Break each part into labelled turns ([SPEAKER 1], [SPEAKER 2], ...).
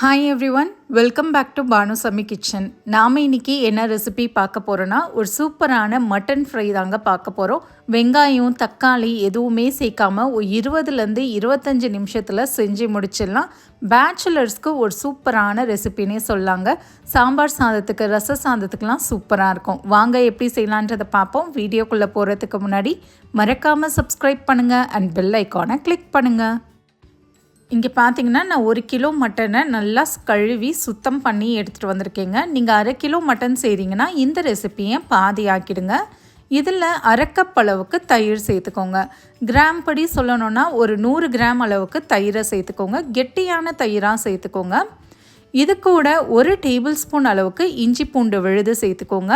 [SPEAKER 1] Hi everyone welcome back to Banu Sami kitchen நாம் இன்றைக்கி என்ன ரெசிபி பார்க்க போகிறோன்னா ஒரு சூப்பரான மட்டன் ஃப்ரை தாங்க பார்க்க போகிறோம் வெங்காயம் தக்காளி எதுவுமே சேர்க்காமல் ஒரு இருபதுலேருந்து இருபத்தஞ்சி நிமிஷத்தில் செஞ்சு முடிச்சிடலாம். பேச்சுலர்ஸ்க்கு ஒரு சூப்பரான ரெசிபினே சொல்லாங்க. சாம்பார் சாதத்துக்கு ரச சாதத்துக்குலாம் சூப்பராக இருக்கும். வாங்க எப்படி செய்யலான்றதை பார்ப்போம். வீடியோக்குள்ளே போகிறதுக்கு முன்னாடி மறக்காமல் சப்ஸ்கிரைப் பண்ணுங்கள் அண்ட் பெல் ஐக்கானை கிளிக் பண்ணுங்கள் இங்கே பார்த்தீங்கன்னா நான் ஒரு கிலோ மட்டனை நல்லா கழுவி சுத்தம் பண்ணி எடுத்துகிட்டு வந்திருக்கேங்க. நீங்கள் அரை கிலோ மட்டன் செய்கிறீங்கன்னா இந்த ரெசிப்பியை பாதி ஆக்கிடுங்க இதில் அரைக்கப் அளவுக்கு தயிர் சேர்த்துக்கோங்க. கிராம் படி சொல்லணுன்னா ஒரு நூறு கிராம் அளவுக்கு தயிரை சேர்த்துக்கோங்க. கெட்டியான தயிராக சேர்த்துக்கோங்க. இது கூட ஒரு டேபிள் ஸ்பூன் அளவுக்கு இஞ்சி பூண்டு விழுது சேர்த்துக்கோங்க.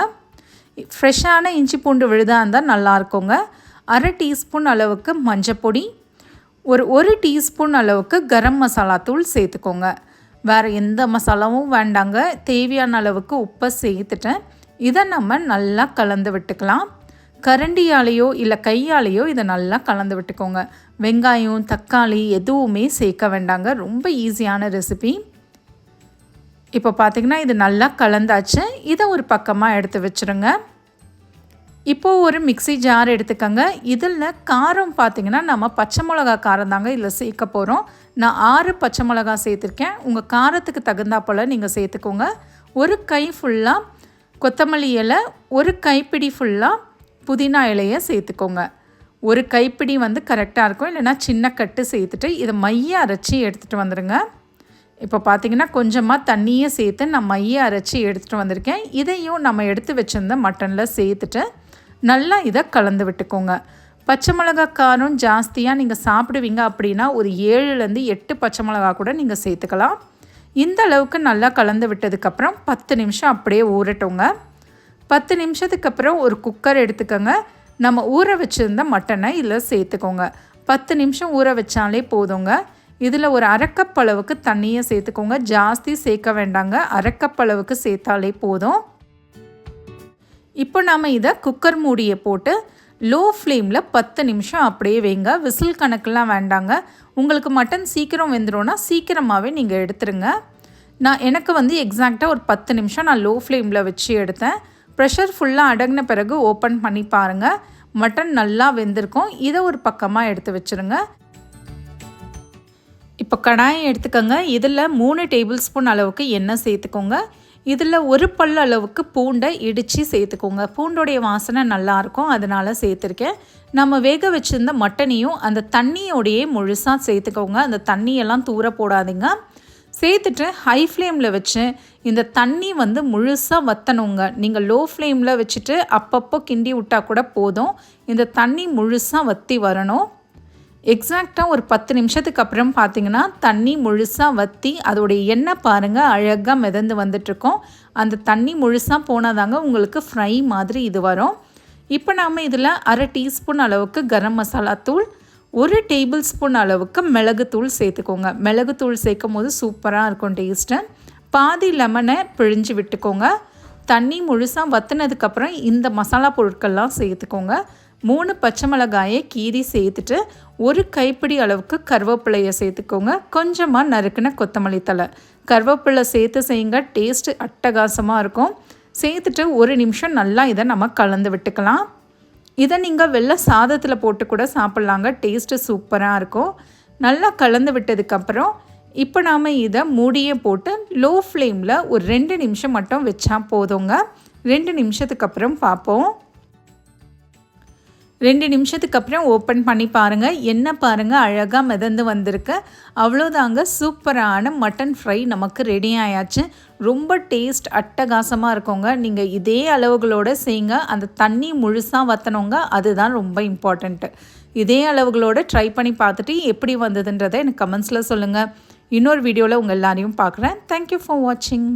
[SPEAKER 1] ஃப்ரெஷ்ஷான இஞ்சி பூண்டு விழுதாக இருந்தால் நல்லாயிருக்குங்க அரை டீஸ்பூன் அளவுக்கு மஞ்சப்பொடி ஒரு ஒரு டீஸ்பூன் அளவுக்கு கரம் மசாலா தூள் சேர்த்துக்கோங்க. வேறு எந்த மசாலாவும் வேண்டாங்க. தேவையான அளவுக்கு உப்பை சேர்த்துட்டேன். இதை நம்ம நல்லா கலந்து விட்டுக்கலாம். கரண்டியாலேயோ இல்லை கையாலேயோ இதை நல்லா கலந்து விட்டுக்கோங்க. வெங்காயம் தக்காளி எதுவுமே சேர்க்க வேண்டாங்க. ரொம்ப ஈஸியான ரெசிபி. இப்போ பார்த்திங்கன்னா இது நல்லா கலந்தாச்சு. இதை ஒரு பக்கமாக எடுத்து வச்சுருங்க. இப்போது ஒரு மிக்சி ஜார் எடுத்துக்கோங்க. இதில் காரம் பார்த்திங்கன்னா நம்ம பச்சை மிளகா காரம் தாங்க இதில் சேர்க்க போகிறோம் நான் ஆறு பச்சை மிளகா சேர்த்துருக்கேன். உங்கள் காரத்துக்கு தகுந்தா போல் நீங்கள் சேர்த்துக்கோங்க. ஒரு கை ஃபுல்லாக கொத்தமல்லி இலை ஒரு கைப்பிடி ஃபுல்லாக புதினா இலையை சேர்த்துக்கோங்க. ஒரு கைப்பிடி வந்து கரெக்டாக இருக்கும். இல்லைனா சின்ன கட்டு சேர்த்துட்டு இதை மைய அரைச்சி எடுத்துகிட்டு வந்துடுங்க இப்போ பார்த்திங்கன்னா கொஞ்சமாக தண்ணியை சேர்த்து நான் மைய அரைச்சி எடுத்துகிட்டு வந்திருக்கேன். இதையும் நம்ம எடுத்து வச்சுருந்த மட்டனில் சேர்த்துட்டு நல்லா இதை கலந்து விட்டுக்கோங்க. பச்சை மிளகா காரம் ஜாஸ்தியாக நீங்கள் சாப்பிடுவீங்க அப்படின்னா ஒரு ஏழுலேருந்து எட்டு பச்சை மிளகா கூட நீங்கள் சேர்த்துக்கலாம். இந்த அளவுக்கு நல்லா கலந்து விட்டதுக்கப்புறம் பத்து நிமிஷம் அப்படியே ஊறட்டோங்க. பத்து நிமிஷத்துக்கு அப்புறம் ஒரு குக்கர் எடுத்துக்கோங்க. நம்ம ஊற வச்சுருந்த மட்டனை இதில் சேர்த்துக்கோங்க. பத்து நிமிஷம் ஊற வச்சாலே போதுங்க. இதில் ஒரு அரைக்கப் அளவுக்கு தண்ணியை சேர்த்துக்கோங்க. ஜாஸ்தி சேர்க்க வேண்டாங்க. அரைக்கப் அளவுக்கு சேர்த்தாலே போதும். இப்போ நாம் இதை குக்கர் மூடியை போட்டு லோ ஃப்ளேமில் பத்து நிமிஷம் அப்படியே வைங்க. விசில் கணக்கெலாம் வேண்டாங்க. உங்களுக்கு மட்டன் சீக்கிரம் வெந்துடும்னா சீக்கிரமாகவே நீங்கள் எடுத்துருங்க. நான் எனக்கு வந்து எக்ஸாக்டாக ஒரு பத்து நிமிஷம் நான் லோ ஃப்ளேமில் வச்சு எடுத்தேன். ப்ரெஷர் ஃபுல்லாக அடங்கின பிறகு ஓப்பன் பண்ணி பாருங்கள் மட்டன் நல்லா வெந்திருக்கும். இதை ஒரு பக்கமாக எடுத்து வச்சுருங்க. இப்போ கடாயை எடுத்துக்கோங்க. இதில் மூணு டேபிள் ஸ்பூன் அளவுக்கு எண்ணெய் சேர்த்துக்கோங்க. இதில் ஒரு பல் அளவுக்கு பூண்டை இடித்து சேர்த்துக்கோங்க. பூண்டோடைய வாசனை நல்லாயிருக்கும் அதனால் சேர்த்துருக்கேன். நம்ம வேக வச்சுருந்த மட்டனையும் அந்த தண்ணியோடையே முழுசாக சேர்த்துக்கோங்க. அந்த தண்ணியெல்லாம் தூர போடாதீங்க. சேர்த்துட்டு ஹை ஃப்ளேமில் வச்சு இந்த தண்ணி வந்து முழுசாக வற்றணுங்க நீங்கள் லோ ஃப்ளேமில் வச்சுட்டு அப்பப்போ கிண்டி விட்டால் கூட போதும். இந்த தண்ணி முழுசாக வற்றி வரணும். எக்ஸாக்டாக ஒரு பத்து நிமிஷத்துக்கு அப்புறம் பார்த்தீங்கன்னா தண்ணி முழுசாக வற்றி அதோடைய எண்ணெய் பாருங்கள் அழகாக மிதந்து வந்துட்ருக்கோம் அந்த தண்ணி முழுசாக போனாதாங்க உங்களுக்கு ஃப்ரை மாதிரி இது வரும். இப்போ நாம் இதில் அரை டீஸ்பூன் அளவுக்கு கரம் மசாலா தூள் ஒரு டேபிள் ஸ்பூன் அளவுக்கு மிளகுத்தூள் சேர்த்துக்கோங்க. மிளகுத்தூள் சேர்க்கும் போது சூப்பராக இருக்கும் டேஸ்ட்டு. பாதி லெமனை பிழிஞ்சு விட்டுக்கோங்க. தண்ணி முழுசாக வத்தினதுக்கப்புறம் இந்த மசாலா பொருட்கள்லாம் சேர்த்துக்கோங்க. மூணு பச்சை மிளகாயை கீரி சேர்த்துட்டு ஒரு கைப்பிடி அளவுக்கு கருவேப்பிலையை சேர்த்துக்கோங்க. கொஞ்சமாக நறுக்குன கொத்தமல்லி தலை கருவேப்பிலை சேர்த்து செய்யுங்க. டேஸ்ட்டு அட்டகாசமாக இருக்கும். சேர்த்துட்டு ஒரு நிமிஷம் நல்லா இதை நம்ம கலந்து விட்டுக்கலாம். இதை நீங்கள் வெள்ளை சாதத்தில் போட்டு கூட சாப்பிட்லாங்க. டேஸ்ட்டு சூப்பராக இருக்கும். நல்லா கலந்து விட்டதுக்கப்புறம் இப்போ நாம் இதை மூடியே போட்டு லோ ஃப்ளேமில் ஒரு ரெண்டு நிமிஷம் மட்டும் வச்சா போதுங்க. ரெண்டு நிமிஷத்துக்கு அப்புறம் பார்ப்போம். ரெண்டு நிமிஷத்துக்கு அப்புறம் ஓப்பன் பண்ணி பாருங்கள் என்ன பாருங்கள் அழகாக மிதந்து வந்திருக்கு. அவ்வளோதாங்க சூப்பரான மட்டன் ஃப்ரை நமக்கு ரெடி ஆயாச்சு. ரொம்ப டேஸ்ட் அட்டகாசமாக இருக்கோங்க. நீங்கள் இதே அளவுகளோடு செய்யுங்க. அந்த தண்ணி முழுசாக வற்றணுங்க அதுதான் ரொம்ப இம்பார்ட்டண்ட்டு இதே அளவுகளோடு ட்ரை பண்ணி பார்த்துட்டு எப்படி வந்ததுன்றதை எனக்கு கமெண்ட்ஸில் சொல்லுங்கள் இன்னொரு வீடியோவில் உங்கள் எல்லாரையும் பார்க்குறேன். தேங்க்யூ ஃபார் வாட்சிங்